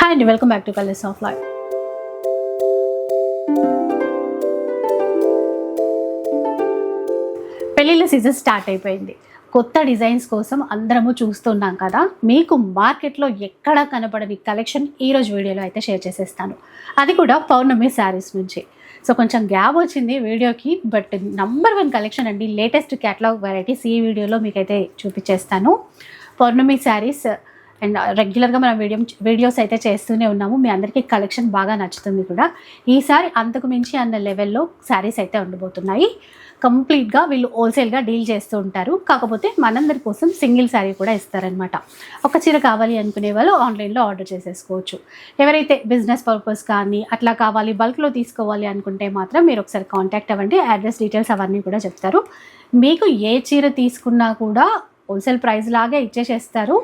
Hi అండి welcome back to colours of life పెళ్ళిళ్ళ season start అయిపోయింది. కొత్త డిజైన్స్ కోసం అందరము చూస్తున్నాం కదా. మీకు మార్కెట్లో ఎక్కడా కనపడని కలెక్షన్ ఈరోజు వీడియోలో అయితే షేర్ చేసేస్తాను. అది కూడా పౌర్ణమి శారీస్ నుంచి. సో కొంచెం గ్యాప్ వచ్చింది వీడియోకి బట్ నంబర్ వన్ కలెక్షన్ అండి లేటెస్ట్ క్యాటలాగ్ వెరైటీస్ ఈ వీడియోలో మీకైతే చూపించేస్తాను. పౌర్ణమి శారీస్ అండ్ రెగ్యులర్గా మనం వీడియో వీడియోస్ అయితే చేస్తూనే ఉన్నాము. మీ అందరికీ కలెక్షన్ బాగా నచ్చుతుంది కూడా. ఈసారి అంతకు మించి అన్న లెవెల్లో శారీస్ అయితే ఉండబోతున్నాయి. కంప్లీట్గా వీళ్ళు హోల్సేల్గా డీల్ చేస్తూ ఉంటారు. కాకపోతే మనందరి కోసం సింగిల్ శారీ కూడా ఇస్తారనమాట ఒక చీర కావాలి అనుకునే వాళ్ళు ఆన్లైన్లో ఆర్డర్ చేసేసుకోవచ్చు. ఎవరైతే బిజినెస్ పర్పస్ కానీ అట్లా కావాలి బల్క్లో తీసుకోవాలి అనుకుంటే మాత్రం మీరు ఒకసారి కాంటాక్ట్ అవ్వండి. అడ్రస్ డీటెయిల్స్ అవన్నీ కూడా చెప్తారు. మీకు ఏ చీర తీసుకున్నా కూడా హోల్సేల్ ప్రైస్ లాగే ఇచ్చేసేస్తారు.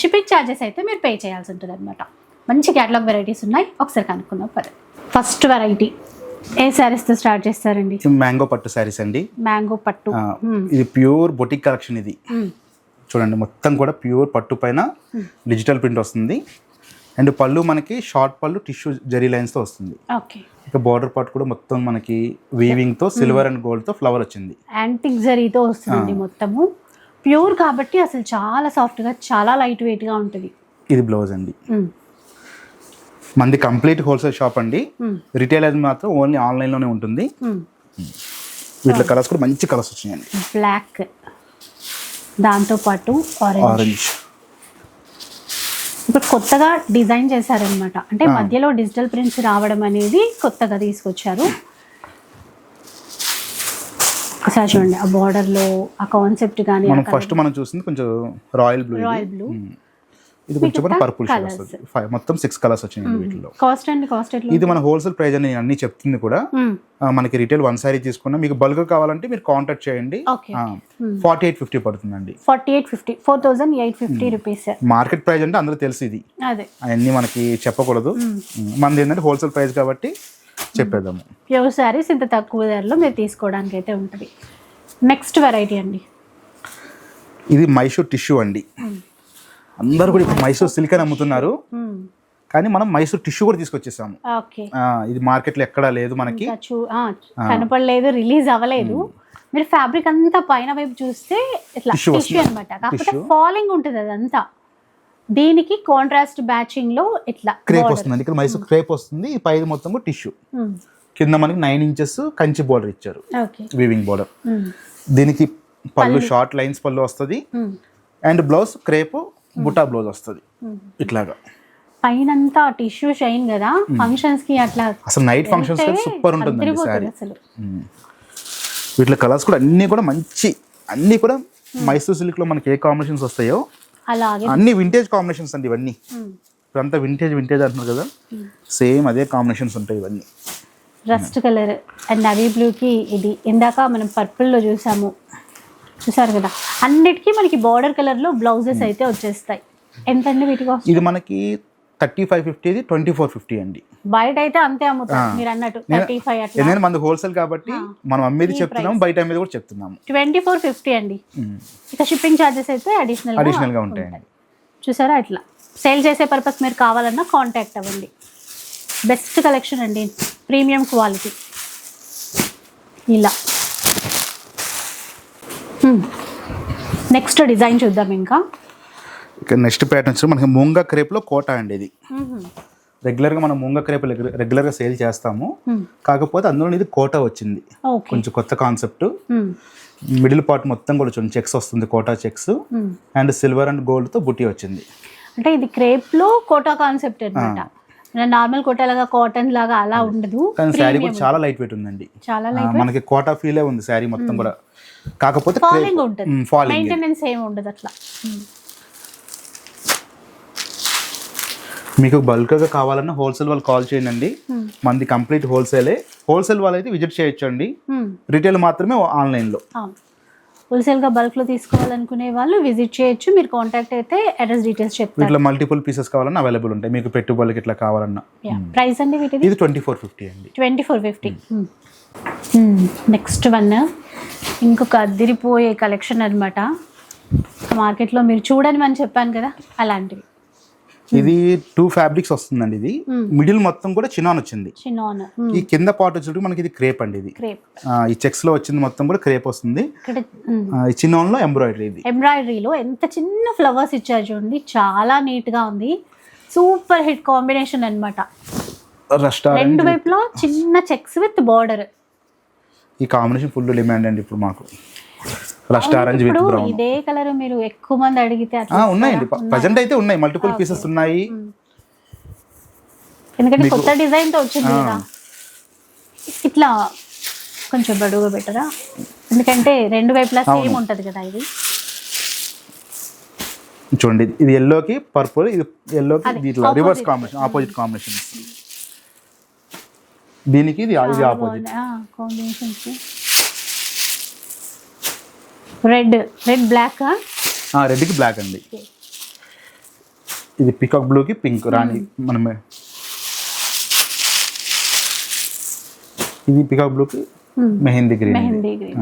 షిప్పింగ్ ఛార్జెస్ అయితే మీరు పే చేయాల్సి ఉంటుంది అనమాట మంచి క్యాటలాగ్ వెరైటీస్ ఉన్నాయి. ఒకసారి కనుక్కుందాం పదే. ఫస్ట్ వెరైటీ ఏ శారీస్తో స్టార్ట్ చేస్తారండి? మ్యాంగో పట్టు శారీస్ అండి. మ్యాంగో పట్టు. మ్మ్. ఇది ప్యూర్ బొటిక్ కలెక్షన్ ఇది. మ్మ్. చూడండి మొత్తం కూడా ప్యూర్ పట్టు పైన డిజిటల్ ప్రింట్ వస్తుంది. అండ్ పళ్ళు మనకి షార్ట్ పళ్ళు టిష్యూ జరీ లైన్స్తో వస్తుంది. ఓకే ఇక బార్డర్ పార్ట్ కూడా మొత్తం మనకి వీవింగ్తో సిల్వర్ అండ్ గోల్డ్తో ఫ్లవర్ వచ్చింది. యాంటిక్ జరీతో వస్తుందండి మొత్తము. ప్యూర్ కాబట్టి అసలు చాలా సాఫ్ట్గా చాలా లైట్ వెయిట్గా ఉంటుంది. ఇది బ్లౌజ్ అండి. మంది కంప్లీట్ హోల్సేల్ షాప్ అండి. రిటైల్ అది మాత్రం ఓన్లీ ఆన్లైన్లోనే ఉంటుంది. వీటిలో కలర్స్ కూడా మంచి కలర్స్ వచ్చినాయండి. బ్లాక్. దాంతోపాటు ఆరెంజ్. ఆరెంజ్. ఇప్పుడు కొత్తగా డిజైన్ చేశారనమాట అంటే. మధ్యలో డిజిటల్ ప్రింట్స్ రావడం అనేది కొత్తగా తీసుకొచ్చారు. ఒకసారి చూడండి ఆ బార్డర్లో ఆ కాన్సెప్ట్ కానీ మనం ఫస్ట్ మనం చూసింది కొంచెం రాయల్ బ్లూ రాయల్ బ్లూ ఇది కొంచెం పర్పుల్ షేడ్. వస్తుంది. ఫైవ్ మొత్తం సిక్స్ కలర్స్ వచ్చినాయి వీటిలో. కాస్ట్ అండి కాస్ట్ ఇది మన హోల్సేల్ ప్రైస్ అని నేను అన్ని చెప్తుంది కూడా. మనకి రిటైల్ వన్ సారీ తీసుకున్నా మీకు బల్క్ కావాలంటే మీరు కాంటాక్ట్ చేయండి. ఫార్టీ ఎయిట్ ఫిఫ్టీ పడుతుందండి. Forty eight fifty four thousand eight fifty rupees market price అంటే అందరూ తెలుసు ఇది. అవన్నీ మనకి చెప్పకూడదు. మనది ఏంటంటే హోల్సేల్ ప్రైస్ కాబట్టి చెప్పేద్దాము. ప్యూర్ శారీస్ ఇంత తక్కువ ధరలో మీరు తీసుకోవడానికి అయితే ఉంటుంది. నెక్స్ట్ వెరైటీ అండి. ఇది మైసూర్ టిష్యూ అండి. అందరూ కూడా ఇప్పుడు మైసూర్ సిల్క్ అని అమ్ముతున్నారు. మ్మ్. కానీ మనం మైసూర్ టిష్యూ కూడా తీసుకొచ్చేసాము. ఇది మార్కెట్లో ఎక్కడా లేదు మనకి. కనపడలేదు రిలీజ్ అవ్వలేదు. మీరు ఫ్యాబ్రిక్ అంతా పైన వైపు చూస్తే ఇట్లా టిష్యూ. అనమాట కాకపోతే. ఫాలింగ్ ఉంటుంది అదంతా. దీనికి కాంట్రాస్ట్ బ్యాచింగ్లో ఇట్లా క్రేప్. వస్తుంది. ఇక్కడ మైసూర్ క్రేప్ వస్తుంది. ఈ పైది మొత్తం టిష్యూ. కింద మనకి నైన్ ఇంచెస్ కంచి బోర్డర్ ఇచ్చారు. Weaving border hmm. దీనికి పళ్ళు షార్ట్ లైన్స్ పళ్ళు వస్తుంది. అండ్ బ్లౌజ్ క్రేప్ బుటా బ్లౌజ్ వస్తుంది. మ్మ్. ఇట్లాగా. పైనంతా టిష్యూ షైన్ కదా. ఫంక్షన్స్కి అట్లా అసలు నైట్ ఫంక్షన్స్ సూపర్ శారీ అసలు. వీటిలో కలర్స్ కూడా అన్నీ కూడా మంచి అన్నీ కూడా మైసూర్ సిల్క్లో మనకి ఏ కాంబినేషన్స్ వస్తాయో అలాగే. అన్ని వింటేజ్ కాంబినేషన్స్ అండి ఇవన్నీ. ఇప్పుడంతా వింటేజ్ వింటేజ్ అంటున్నారు కదా? సేమ్ అదే కాంబినేషన్స్ ఉంటాయి ఇవన్నీ. రస్ట్ కలర్ అండ్ నవీ బ్లూకి ఇది. ఇందాక మనం పర్పుల్లో చూసాము. చూసారు కదా? అన్నిటికీ మనకి బార్డర్ కలర్లో బ్లౌజెస్ అయితే వచ్చేస్తాయి. ఎంతండి వీటి కాస్ట్ ఇది మనకి థర్టీ ఫైవ్ ఫిఫ్టీ ఇది ట్వంటీ ఫోర్ ఫిఫ్టీ అండి. బయట అయితే అంతే అమ్ముతారు మీరు అన్నట్టు థర్టీ ఫైవ్ ఎందుకంటే మనది హోల్సేల్ కాబట్టి మనం అమ్మేది చెప్తున్నాము బయట అమ్మేది కూడా చెప్తున్నాము. ట్వంటీ ఫోర్ ఫిఫ్టీ అండి. ఇక షిప్పింగ్ ఛార్జెస్ అయితే అడిషనల్ అడిషనల్గా ఉంటాయండి. చూసారా అట్లా సేల్ చేసే పర్పస్ మీరు కావాలన్నా కాంటాక్ట్ అవ్వండి. బెస్ట్ కలెక్షన్ అండి. ప్రీమియం క్వాలిటీ ఇలా. నెక్స్ట్ డిజైన్ చూద్దాం ఇక. నెక్స్ట్ ప్యాటర్న్ వచ్చి మనకి మూంగ క్రేప్లో కోట అండి ఇది. రెగ్యులర్గా మనం మూంగ క్రేప్ రెగ్యులర్గా సేల్ చేస్తాము. కాకపోతే అందులో ఇది కోట వచ్చింది. కొంచెం కొత్త కాన్సెప్ట్. మిడిల్ పార్ట్ మొత్తం కూడా చూడండి చెక్స్ వస్తుంది Kota checks. And silver and గోల్డ్తో బుట్టి వచ్చింది. అంటే ఇది క్రేప్లో కోటా కాన్సెప్ట్ అనమాట నార్మల్ కోటా లాగా కాటన్ లాగా అలా ఉండదు. కానీ శారీ కూడా చాలా లైట్ వెయిట్ ఉందండి. చాలా లైట్ మనకి కోటా ఫీలే ఉంది శారీ మొత్తం కూడా. కాకపోతే ఫాలింగ్ ఉంటుంది. మెయింటెనెన్స్ ఏమి ఉండదు అట్లా. మీకు బల్క్గా కావాలన్నా హోల్సేల్ వాళ్ళు కాల్ చేయండి. మనది కంప్లీట్ హోల్సేలే. హోల్సేల్ వాళ్ళు అయితే విజిట్ చేయొచ్చు అండి రిటైల్ మాత్రమే ఆన్లైన్లో. అవును. హోల్సేల్గా బల్క్లో తీసుకోవాలనుకునే వాళ్ళు విజిట్ చేయొచ్చు. మీరు కాంటాక్ట్ అయితే అడ్రస్ డీటెయిల్స్ చెప్తారు. వీటిలో మల్టిపుల్ పీసెస్ కావాలన్నా అవైలబుల్ ఉంటాయి. మీకు పెట్టుబడికి ఇట్లా కావాలన్నా. ప్రైస్ అండి వీటిది? ఇది ట్వంటీ ఫోర్ ఫిఫ్టీ అండి. Twenty four fifty. Next one ఇంకొక అదిరిపోయే కలెక్షన్ అనమాట మార్కెట్లో మీరు చూడని అని చెప్పాను కదా అలాంటివి. ఇది టూ ఫ్యాబ్రిక్స్ వస్తుందండి ఇది. మిడిల్ మొత్తం కూడా చినాన్ వచ్చింది. ఈ కింద పార్ట్ వచ్చేటప్పుడు మనకి ఇది క్రేప్ అండి ఇది. ఈ చెక్స్లో వచ్చింది మొత్తం కూడా క్రేప్ వస్తుంది. ఆ, ఈ లో ఎంబ్రాయిడరీ ఇది. ఎంబ్రాయిడరీలో ఎంత చిన్న ఫ్లవర్స్ ఇచ్చారు చూడండి. చాలా నీట్గా ఉంది సూపర్ హిట్ కాంబినేషన్ రెస్టారెంట్ రెండు వైపులో చిన్న చెక్స్ విత్ బార్డర్ ఈ కాంబినేషన్ ఫుల్ డిమాండ్ అండి ఇప్పుడు మాకు. రస్ట్ ఆరెంజ్ విత్ ఇప్పుడు బ్రౌన్ ఇదే కలర్ మీరు ఎక్కువ మంది అడిగితే అట్లా ఉన్నాయండి ప్రజెంట్ అయితే ఉన్నాయి. మల్టిపుల్ పీసెస్ ఉన్నాయి. ఎందుకంటే కొత్త డిజైన్తో వచ్చింది కదా. ఇట్లా కొంచెం బడుగా బెటరా ఎందుకంటే రెండు వైపులా సేమ్ ఉంటది కదా ఇది. చూడండి ఇది ఎల్లోకి పర్పుల్ ఇది ఎల్లోకి ఇది ఇట్లా రివర్స్ కాంబినేషన్ ఆపోజిట్ కాంబినేషన్ దీనికి ఇది opposite combinations red red black రెడ్కి black అండి. ఇది పికాక్ బ్లూకి పింక్ రాణి మనమే ఇది పికాక్ బ్లూకి మెహందీ గ్రీన్ మెహందీ గ్రీన్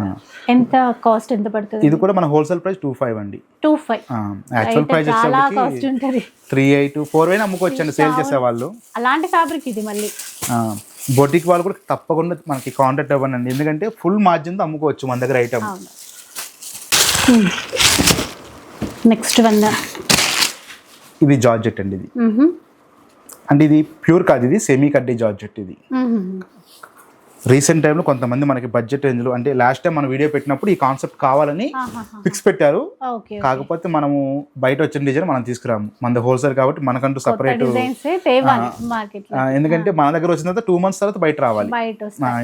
ఎంత కాస్ట్ ఎంత పడుతుంది? ఇది కూడా మన హోల్సేల్ ప్రైస్ టూ ఫైవ్ అండి. Two five actual price cost వచ్చేసరికి త్రీ ఎయిట్ ఫోర్ వైన్ అమ్ముకోవచ్చండి సేల్ చేసే వాళ్ళు అలాంటి ఫ్యాబ్రిక్ ఇది మళ్ళీ. బొటిక్ వాళ్ళు కూడా తప్పకుండా మనకి కాంటాక్ట్ అవ్వండి ఎందుకంటే ఫుల్ మార్జిన్తో అమ్ముకోవచ్చు మన దగ్గర ఐటమ్ నెక్స్ట్ వన్ ఇది జార్జెట్ అండి ఇది. అంటే ఇది ప్యూర్ కాదు ఇది సెమీ కడ్డీ జార్జెట్ ఇది. రీసెంట్ టైంలో కొంతమంది మనకి బడ్జెట్ రేంజ్లో అంటే లాస్ట్ టైం మనం వీడియో పెట్టినప్పుడు ఈ కాన్సెప్ట్ కావాలని ఫిక్స్ పెట్టారు. ఓకే కాకపోతే మనము బయట వచ్చిన డిజైన్ మనం తీసుకురాము. మన హోల్సేల్ కాబట్టి మనకంటూ సపరేట్ ఎందుకంటే మన దగ్గర వచ్చిన తర్వాత టూ మంత్స్ తర్వాత బయట రావాలి.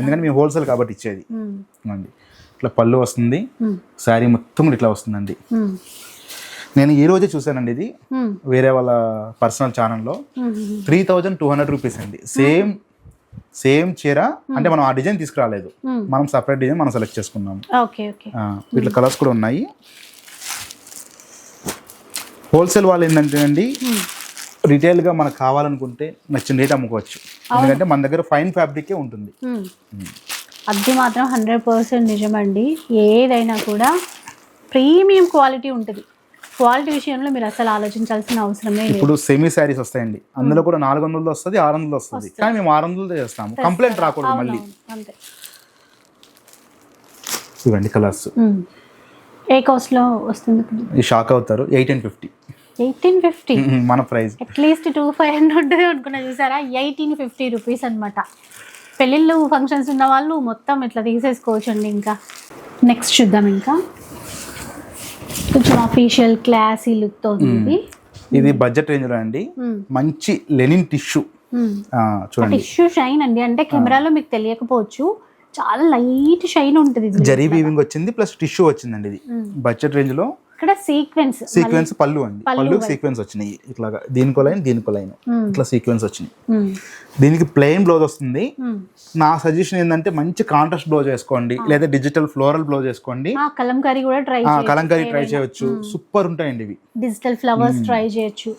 ఎందుకంటే మేము హోల్సేల్ కాబట్టి ఇచ్చేది. అండి. ఇట్లా పళ్ళు వస్తుంది. శారీ మొత్తం ఇట్లా వస్తుందండి. నేను ఈ రోజే చూసానండి ఇది. వేరే వాళ్ళ పర్సనల్ ఛానల్లో. Three thousand two hundred rupees అండి. సేమ్ సేమ్ చీర. అంటే మనం ఆ డిజైన్ తీసుకురాలేదు. మనం సపరేట్ డిజైన్ మనం సెలెక్ట్ చేసుకున్నాము. వీటిలో కలర్స్ కూడా ఉన్నాయి. హోల్సేల్ వాళ్ళు ఏంటంటే అండి రిటైల్గా మనకు కావాలనుకుంటే నచ్చిన రేట్ అమ్ముకోవచ్చు. ఎందుకంటే మన దగ్గర ఫైన్ ఫ్యాబ్రికే ఉంటుంది. అది మాత్రం హండ్రెడ్ పర్సెంట్ నిజమండి. ఏదైనా కూడా ప్రీమియం క్వాలిటీ ఉంటుంది. క్వాలిటీ విషయంలో మీరు అసలు ఆలోచించాల్సిన అవసరమే లేదు. ఇప్పుడు సెమీ శారీస్ వస్తాయండి. అందులో కూడా నాలుగు వందలది వస్తుంది ఆరు వందలు వస్తుంది. కానీ మేము ఆరు వందలతో చేస్తాము. కంప్లైంట్ రాకూడదు మళ్ళీ. అంతే. ఇవ్వండి కలర్స్. ఏ కాస్ట్లో వస్తుంది షాక్ అవుతారు. Eight and fifty. Eighteen fifty? మన price at least two five hundred అనుకున్నా చూసారా? ఎయిటీన్ ఫిఫ్టీ రూపీస్ అనమాట పెళ్ళిళ్ళు ఫంక్షన్స్ ఉన్న వాళ్ళు మొత్తం ఇట్లా తీసేసుకోవచ్చు అండి ఇంకా. నెక్స్ట్ చూద్దాం ఇంకా. కొంచెం అఫీషియల్ క్లాసీ లుక్తో ఉంది. ఇది బడ్జెట్ రేంజ్లో అండి. మంచి లెనిన్ టిష్యూ. చూడండి. టిష్యూ షైన్ అండి. అంటే కెమెరాలో మీకు తెలియకపోవచ్చు. చాలా లైట్ షైన్ ఉంటుంది ఇది. జరీ వీవింగ్ వచ్చింది ప్లస్ టిష్యూ వచ్చిందండి ఇది. బడ్జెట్ రేంజ్లో ఇక్కడ సీక్వెన్స్ సీక్వెన్స్ పళ్ళు అండి. పళ్ళు సీక్వెన్స్ వచ్చినాయి. ఇట్లాగా దీనికో లైన్ దీనికో లైన్ ఇట్లా సీక్వెన్స్ వచ్చినాయి. దీనికి ప్లెయిన్ బ్లౌజ్ వస్తుంది. నా సజెషన్ ఏంటంటే మంచి కాంట్రాస్ట్ బ్లౌజ్ వేసుకోండి లేదా డిజిటల్ ఫ్లోరల్ బ్లౌజ్ వేసుకోండి కలంకారీ కూడా ట్రై కలంకారీ ట్రై చేయొచ్చు. సూపర్ ఉంటాయండి ఇవి. డిజిటల్ ఫ్లవర్స్ ట్రై చేయొచ్చు.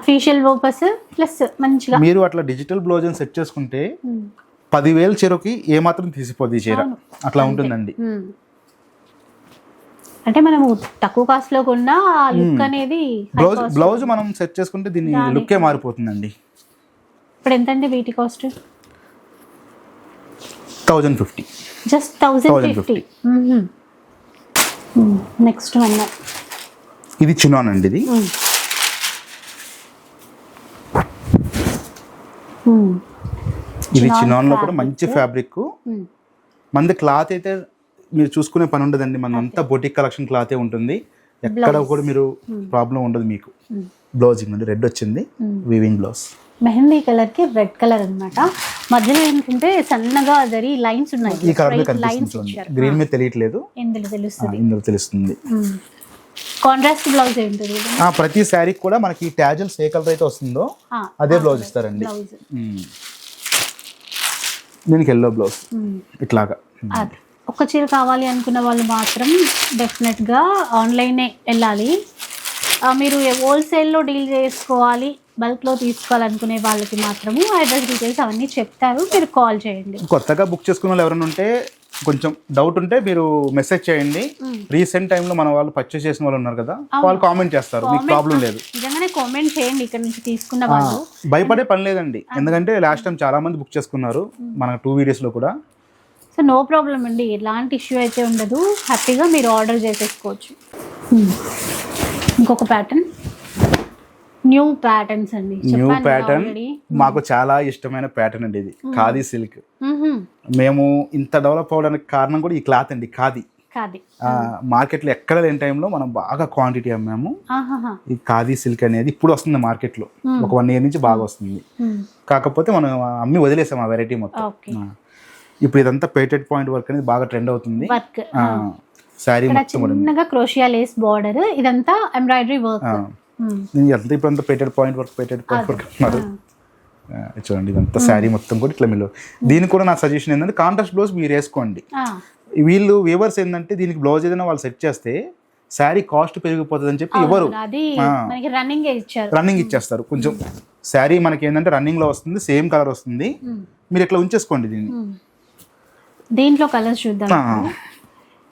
అఫీషియల్ పర్పస్ ప్లస్ మంచిగా. మీరు అట్లా డిజిటల్ బ్లౌజ్ సెట్ చేసుకుంటే పదివేల చీరకి ఏమాత్రం తీసిపోద్ది చీర. అట్లా ఉంటుందండి. అంటే మనము తక్కువ కాస్ట్లో ఆ లుక్ అనేది బ్లౌజ్ బ్లౌజ్ మనం సెట్ చేసుకుంటే దీని లుక్కే మారిపోతుందండి. ఇప్పుడు ఎంతండి వీటి cost thousand fifty just thousand 1050. Fifty next one ఇది చిన్నాన్ అండి ఇది. ఇది చినాన్లో కూడా మంచి ఫ్యాబ్రిక్ మనది క్లాత్ అయితే మీరు చూసుకునే పని ఉండదండి. మన అంతా బొటిక్ కలెక్షన్ క్లాతే ఉంటుంది. ఎక్కడ కూడా మీరు ప్రాబ్లం ఉండదు మీకు. బ్లౌజింగ్ అండి రెడ్ వచ్చింది. వీవింగ్ బ్లౌజ్ మెహందీ కలర్కి రెడ్ కలర్ అన్నమాట. మధ్యలో ఏంటంటే సన్నగా జరి లైన్స్ ఉన్నాయి. ఈ కలర్ లైన్స్ గ్రీన్ మీద తెలియట్లేదు. ఇందులో తెలుస్తుంది? ఇందులో తెలుస్తుంది. కాంట్రాస్ట్ బ్లౌజ్ ఏంటది ప్రతి శారీకి కూడా మనకి ట్యాజల్స్ ఏ కలర్ అయితే వస్తుందో అదే బ్లౌజ్ ఇస్తారండి. మ్మ్. దీనికి ఎల్లో బ్లౌజ్ ఇట్లాగా. ఒక చీర కావాలి అనుకున్న వాళ్ళు మాత్రం డెఫినెట్గా ఆన్లైనే వెళ్ళాలి. మీరు హోల్సేల్లో డీల్ చేసుకోవాలి బల్క్లో తీసుకోవాలనుకునే వాళ్ళకి మాత్రము అడ్రస్ డీటెయిల్స్ అవన్నీ చెప్తారు. మీరు కాల్ చేయండి. కొత్తగా బుక్ చేసుకున్న వాళ్ళు ఎవరైనా ఉంటే కొంచెం డౌట్ ఉంటే మీరు మెసేజ్ చేయండి. రీసెంట్ టైంలో మన వాళ్ళు పర్చేస్ చేసిన వాళ్ళు ఉన్నారు కదా వాళ్ళు కామెంట్ చేస్తారు. మీకు ప్రాబ్లం లేదు. నిజంగానే కామెంట్ చేయండి ఇక్కడ నుంచి తీసుకున్న వాళ్ళు. భయపడే పని లేదండి. ఎందుకంటే లాస్ట్ టైం చాలా మంది బుక్ చేసుకున్నారు మన టూ వీడియోస్లో కూడా. సో నో ప్రాబ్లం అండి. ఎలాంటి ఇష్యూ అయితే ఉండదు. హ్యాపీగా మీరు ఆర్డర్ చేసేసుకోవచ్చు. Hmm. ఇంకొక ప్యాటర్న్. న్యూ ప్యాటర్న్స్ అండి. New pattern already. మాకు చాలా ఇష్టమైన ప్యాటర్న్ అండి ఇది. ఖాదీ సిల్క్. మేము ఇంత డెవలప్ అవ్వడానికి కారణం కూడా ఈ క్లాత్ అండి ఖాదీ. కాది మార్కెట్లో ఎక్కడ లేని టైంలో మనం బాగా క్వాంటిటీ అమ్మాము. ఈ ఖాదీ సిల్క్ అనేది ఇప్పుడు వస్తుంది మార్కెట్లో. ఒక వన్ ఇయర్ నుంచి బాగా వస్తుంది. కాకపోతే మనం అమ్మి వదిలేసాం ఆ వెరైటీ మొత్తం. ఇప్పుడు ఇదంతా పేటెడ్ పాయింట్ వర్క్ అనేది బాగా ట్రెండ్ అవుతుంది. వర్క్ శారీ చిన్నగా క్రోషియా లేస్ బార్డర్ ఇదంతా ఎంబ్రాయిడరీ వర్క్. దీనికి అంతా ఇప్పుడు అంతా petit point work petit point work అన్నారు. చూడండి ఇదంతా శారీ మొత్తం కూడా ఇట్లా మీరు దీనికి కూడా నా సజెషన్ ఏంటంటే కాంట్రాస్ట్ బ్లౌజ్ మీరు వేసుకోండి. వీళ్ళు వ్యూవర్స్ ఏంటంటే దీనికి బ్లౌజ్ ఏదైనా వాళ్ళు సెట్ చేస్తే శారీ కాస్ట్ పెరిగిపోతుంది అని చెప్పి ఎవరు రన్నింగ్ రన్నింగ్ ఇచ్చేస్తారు. కొంచెం శారీ మనకి ఏంటంటే రన్నింగ్లో వస్తుంది సేమ్ కలర్ వస్తుంది. మీరు ఇట్లా ఉంచేసుకోండి దీన్ని. దీంట్లో కలర్స్ చూద్దాం.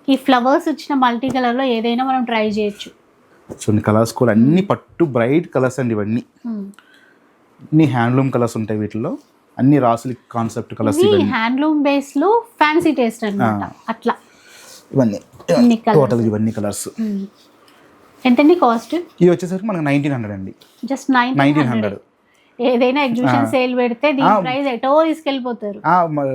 ఈ ఫ్లవర్స్ వచ్చిన మల్టీ కలర్లో ఏదైనా మనం ట్రై చేయొచ్చు. చూడండి కలర్స్ కూడా అన్ని పట్టు బ్రైట్ కలర్స్ అండి ఇవన్నీ. అన్ని హ్యాండ్లూమ్ కలర్స్ ఉంటాయి వీటిలో. అన్ని రాసులి కాన్సెప్ట్ కలర్స్ హ్యాండ్లూమ్ బేస్లో ఫ్యాన్సీ టేస్ట్ అన్నమాట. అట్లా. ఇవన్నీ. టోటల్ ఇవన్నీ కలర్స్. ఎంతండి కాస్ట్ ఇవి వచ్చేసరికి మనకు నైన్టీన్ హండ్రెడ్ అండి. జస్ట్ నైన్ నైన్టీన్ హండ్రెడ్ ఏదైనా ఎగ్జిబిషన్ సేల్ పెడితే దీని ప్రైస్ ఎటో తీసుకెళ్ళిపోతారు.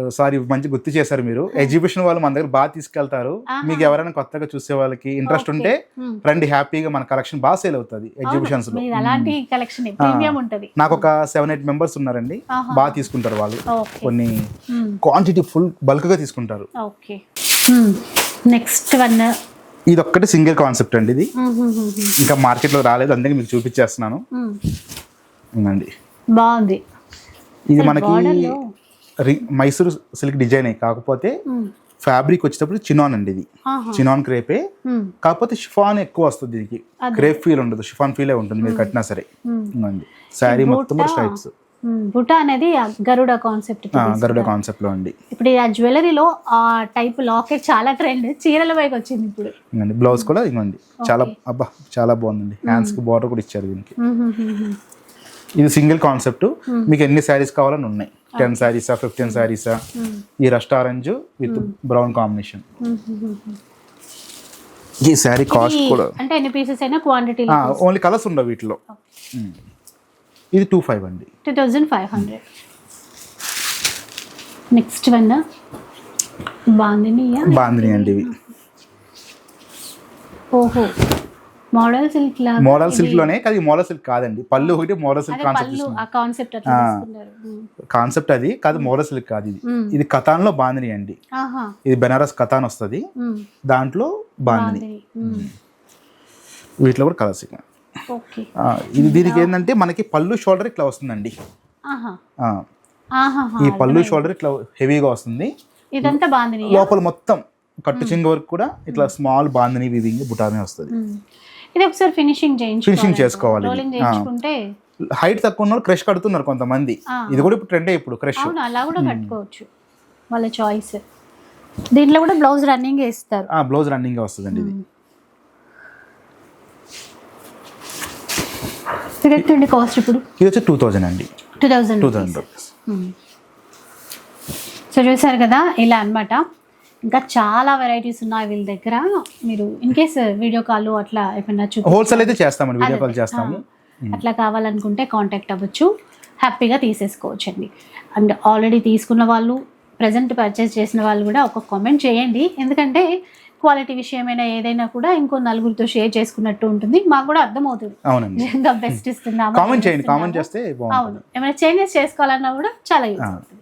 సారీ మంచి గుర్తు చేశారు మీరు. ఎగ్జిబిషన్ వాళ్ళు మన దగ్గర బాగా తీసుకెళ్తారు. మీకు ఎవరైనా కొత్తగా చూసే వాళ్ళకి ఇంట్రెస్ట్ ఉంటే. రండి హ్యాపీగా మన కలెక్షన్ బాగా సేల్ అవుతుంది ఎగ్జిబిషన్స్లో. అలాంటి కలెక్షన్ ప్రీమియం ఉంటది. నాకు ఒక సెవెన్ ఎయిట్ మెంబర్స్ ఉన్నారండి. బాగా తీసుకుంటారు వాళ్ళు. కొన్ని. క్వాంటిటీ ఫుల్ బల్క్గా తీసుకుంటారు. ఓకే. Next one. ఇది ఒక్కటి సింగిల్ కాన్సెప్ట్ అండి ఇది. ఇంకా మార్కెట్లో రాలేదు అందుకే మీకు చూపించేస్తున్నాను. ఉందండి బాగుంది. ఇది మనకి మైసూర్ సిల్క్ డిజైన్ కాకపోతే. ఫ్యాబ్రిక్ వచ్చేటప్పుడు చినాన్ అండి ఇది. చినాన్ క్రేపే. కాకపోతే షిఫాన్ ఎక్కువ వస్తుంది దీనికి. క్రేప్ ఫీల్ ఉండదు. షిఫాన్ ఫీలే ఉంటుంది మీరు కట్టినా సరే. శారీ మొత్తం స్ట్రైప్స్. బుటా అనేది గరుడ కాన్సెప్ట్ గరుడ కాన్సెప్ట్లో అండి. ఇప్పుడు ఆ జ్యువెలరీలో ఆ టైప్ లాకెట్ చాలా ట్రెండ్ చీరల వైపు వచ్చింది ఇప్పుడు. బ్లౌజ్ కూడా ఇవ్వండి చాలా అబ్బా చాలా బాగుందండి. హ్యాండ్స్కి బార్డర్ కూడా ఇచ్చారు దీనికి. ఇది సింగిల్ కాన్సెప్ట్. మీకు ఎన్ని శారీస్ కావాలని ఉన్నాయి? టెన్ శారీసా ఫిఫ్టీన్ శారీసా? ఈ rust orange with brown combination. ఈ శారీ కాస్ట్ కూడా అంటే ఎన్ని పీసెస్ అయినా క్వాంటిటీ ఓన్లీ కలర్స్ ఉండవు వీటిలో. ఇది టూ ఫైవ్ అండి. Two thousand five hundred next one బాందినియా bandhani అండి ఇవి. ఓహో. మోడల్ సిల్క్ మోడల్ సిల్క్లోనే కానీ మోడల్ సిల్క్ కాదండి. పళ్ళు ఒకటి మోడల్ సిల్క్ కాన్సెప్ట్ కాన్సెప్ట్ అది కాదు మోడల్ సిల్క్ కాదు ఇది. ఇది కథాన్లో బాందిని అండి. ఇది బెనారస్ కథాన్ వస్తుంది. దాంట్లో బాందిని. మ్మ్. వీటిలో కూడా కలర్స్ ఇది దీనికి ఏంటంటే మనకి పళ్ళు షోల్డర్ ఇట్లా వస్తుందండి. ఈ పళ్ళు షోల్డర్ ఇట్లా హెవీగా వస్తుంది. ఇదంతా లోపల మొత్తం కట్టు చింగ వరకు కూడా ఇట్లా స్మాల్ బాందిని వివింగ్ బుటానే వస్తుంది. ఇది ఒకసారి ఫినిషింగ్ చేయించు ఫినిషింగ్ చేసుకోవాలి చేయించుకుంటే హైట్ తక్కువ ఉన్న వాళ్ళు క్రష్ కడుతున్నారు కొంతమంది. ఆ. ఇది కూడా ఇప్పుడు ట్రెండ్ ఇప్పుడు క్రష్. అవును అలా కూడా కట్టుకోవచ్చు వాళ్ళ చాయిస్ దీంట్లో కూడా బ్లౌజ్ రన్నింగ్ ఇస్తారు. బ్లౌజ్ రన్నింగ్ వస్తుందండి ఇది. ఇది కాస్ట్ ఇప్పుడు? ఇది వచ్చి టూ థౌజండ్ అండి. Two thousand two thousand rupees so చూసారు కదా ఇలా అన్నమాట. ఇంకా చాలా వెరైటీస్ ఉన్నాయి వీళ్ళ దగ్గర. మీరు ఇన్ కేస్ వీడియో కాల్ అట్లా ఏమైనా హోల్సేల్ అయితే చేస్తామండి వీడియో కాల్ చేస్తాము. అట్లా కావాలనుకుంటే కాంటాక్ట్ అవ్వచ్చు. హ్యాపీగా తీసేసుకోవచ్చు అండి అండ్ ఆల్రెడీ తీసుకున్న వాళ్ళు ప్రజెంట్ పర్చేస్ చేసిన వాళ్ళు కూడా ఒక కామెంట్ చేయండి. ఎందుకంటే క్వాలిటీ విషయమైనా ఏదైనా కూడా ఇంకో నలుగురితో షేర్ చేసుకున్నట్టు ఉంటుంది. మాకు కూడా అర్థమవుతుంది. నిజంగా బెస్ట్ ఇస్తున్నాము కామెంట్ చేయండి. కామెంట్ చేస్తే బాగుంటుంది. అవును. ఏమైనా చేంజెస్ చేసుకోవాలన్నా కూడా చాలా యూస్ అవుతుంది.